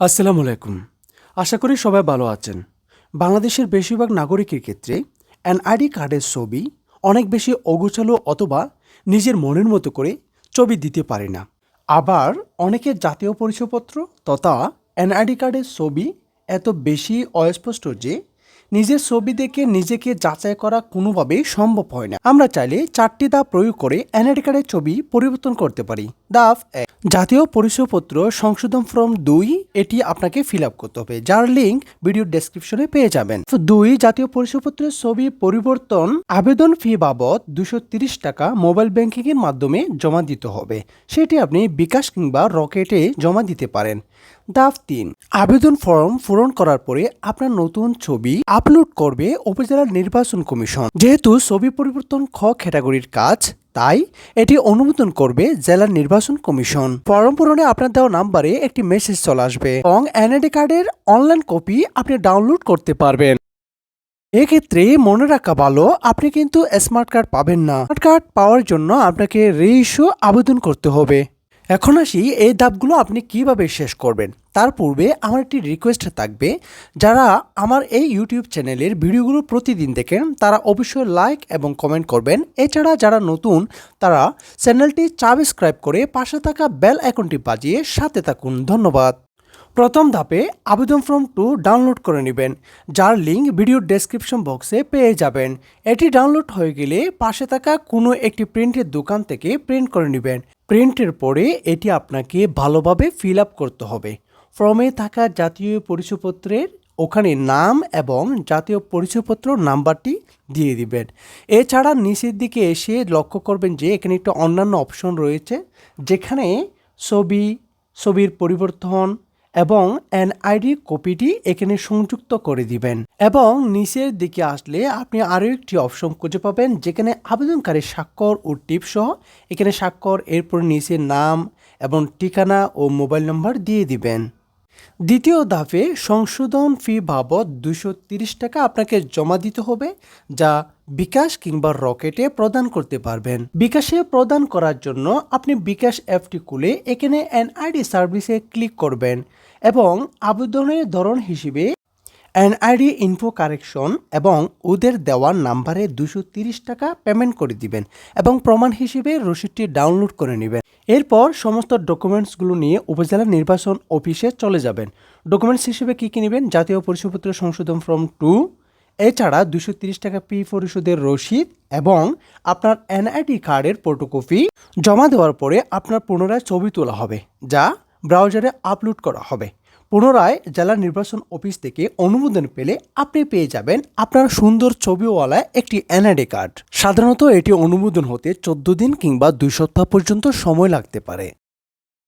আসসালামু আলাইকুম। আশা করি সবাই ভালো আছেন। বাংলাদেশের বেশিরভাগ নাগরিকের ক্ষেত্রে এনআইডি কার্ডের ছবি অনেক বেশি অগোছালো অথবা নিজের মনের মতো করে ছবি দিতে পারে না। আবার অনেকের জাতীয় পরিচয়পত্র তথা এনআইডি কার্ডের ছবি এত বেশি অস্পষ্ট যে নিজের ছবি দেখে নিজেকে যাচাই করা কোনোভাবেই সম্ভব হয় না। আমরা চাইলে চারটি ধাপ প্রয়োগ করে কার্ডের ছবি পরিবর্তন করতে পারি। ধাপ এক, জাতীয় পরিচয়পত্র সংশোধন ফর্ম দুই, এটি আপনাকে ফিল আপ করতে হবে, যার লিঙ্ক ভিডিও ডেসক্রিপশনে পেয়ে যাবেন। দুই, জাতীয় পরিচয়পত্রের ছবি পরিবর্তন, আবেদন ফি বাবদ দুশো টাকা মোবাইল ব্যাংকিং এর মাধ্যমে জমা দিতে হবে। সেটি আপনি বিকাশ কিংবা রকেটে জমা দিতে পারেন। ধাপ তিন আবেদন ফর্ম পূরণ করার পরে আপনার নতুন ছবি আপলোড করবে উপজেলা নির্বাচন কমিশন। যেহেতু ছবি পরিবর্তন খ ক্যাটাগরির কাজ, তাই এটি অনুমোদন করবে জেলা নির্বাচন কমিশন। ফর্ম পূরণে আপনার দেওয়া নাম্বারে একটি মেসেজ চলে আসবে এবং এনআইডি কার্ডের অনলাইন কপি আপনি ডাউনলোড করতে পারবেন। এক্ষেত্রে মনে রাখা ভালো, আপনি কিন্তু স্মার্ট কার্ড পাবেন না। স্মার্ট কার্ড পাওয়ার জন্য আপনাকে রেইশো আবেদন করতে হবে। এখন আসি এই ধাপগুলো আপনি কীভাবে শেষ করবেন। তার পূর্বে আমার একটি রিকোয়েস্ট থাকবে, যারা আমার এই ইউটিউব চ্যানেলের ভিডিওগুলো প্রতিদিন দেখেন, তারা অবশ্যই লাইক এবং কমেন্ট করবেন। এছাড়া যারা নতুন, তারা চ্যানেলটি সাবস্ক্রাইব করে পাশে থাকা বেল আইকনটি বাজিয়ে সাথে থাকুন। ধন্যবাদ। প্রথম ধাপে আবেদন ফর্ম টু ডাউনলোড করে নেবেন, যার লিঙ্ক ভিডিও ডেসক্রিপশন বক্সে পেয়ে যাবেন। এটি ডাউনলোড হয়ে গেলে পাশে থাকা কোনো একটি প্রিন্টের দোকান থেকে প্রিন্ট করে নেবেন। প্রিন্টের পরে এটি আপনাকে ভালোভাবে ফিল আপ করতে হবে। ফর্মে থাকা জাতীয় পরিচয়পত্রের ওখানে নাম এবং জাতীয় পরিচয়পত্র নাম্বারটি দিয়ে দিবেন। এছাড়া নিচের দিকে এসে লক্ষ্য করবেন যে এখানে একটা অন্যান্য অপশন রয়েছে, যেখানে ছবি, ছবির পরিবর্তন এবং এন আইডি কপিটি এখানে সংযুক্ত করে দিবেন। এবং নিচের দিকে আসলে আপনি আরও একটি অপশন খুঁজে পাবেন, যেখানে আবেদনকারী স্বাক্ষর ও টিপ সহ এখানে স্বাক্ষর, এরপর নিচের নাম এবং ঠিকানা ও মোবাইল নম্বর দিয়ে দিবেন। দ্বিতীয় ধাপে সংশোধন ফি বাবদ দুশো তিরিশ টাকা আপনাকে জমা দিতে হবে, যা বিকাশ কিংবা রকেটে প্রদান করতে পারবেন। বিকাশে প্রদান করার জন্য আপনি বিকাশ অ্যাপটি খুলে এখানে এনআইডি সার্ভিসে ক্লিক করবেন এবং আবেদনের ধরন হিসেবে এনআইডি ইনফো কারেকশন এবং ওদের দেওয়ার নাম্বারে দুশো তিরিশ টাকা পেমেন্ট করে দিবেন এবং প্রমাণ হিসেবে রসিদটি ডাউনলোড করে নেবেন। এরপর সমস্ত ডকুমেন্টসগুলো নিয়ে উপজেলা নির্বাচন অফিসে চলে যাবেন। ডকুমেন্টস হিসেবে কী কী নেবেন? জাতীয় পরিচয়পত্র সংশোধন ফর্ম টু, এছাড়া দুশো তিরিশ টাকা পি পরিশোধের রসিদ এবং আপনার এনআইডি কার্ডের ফটোকপি জমা দেওয়ার পরে আপনার পুনরায় ছবি তোলা হবে, যা ব্রাউজারে আপলোড করা হবে। পুনরায় জেলা নির্বাচন অফিস থেকে অনুমোদন পেলে আপনি পেয়ে যাবেন আপনার সুন্দর ছবিওয়ালা একটি এনআইডি কার্ড। সাধারণত এটি অনুমোদন হতে চোদ্দ দিন কিংবা দুই সপ্তাহ পর্যন্ত সময় লাগতে পারে।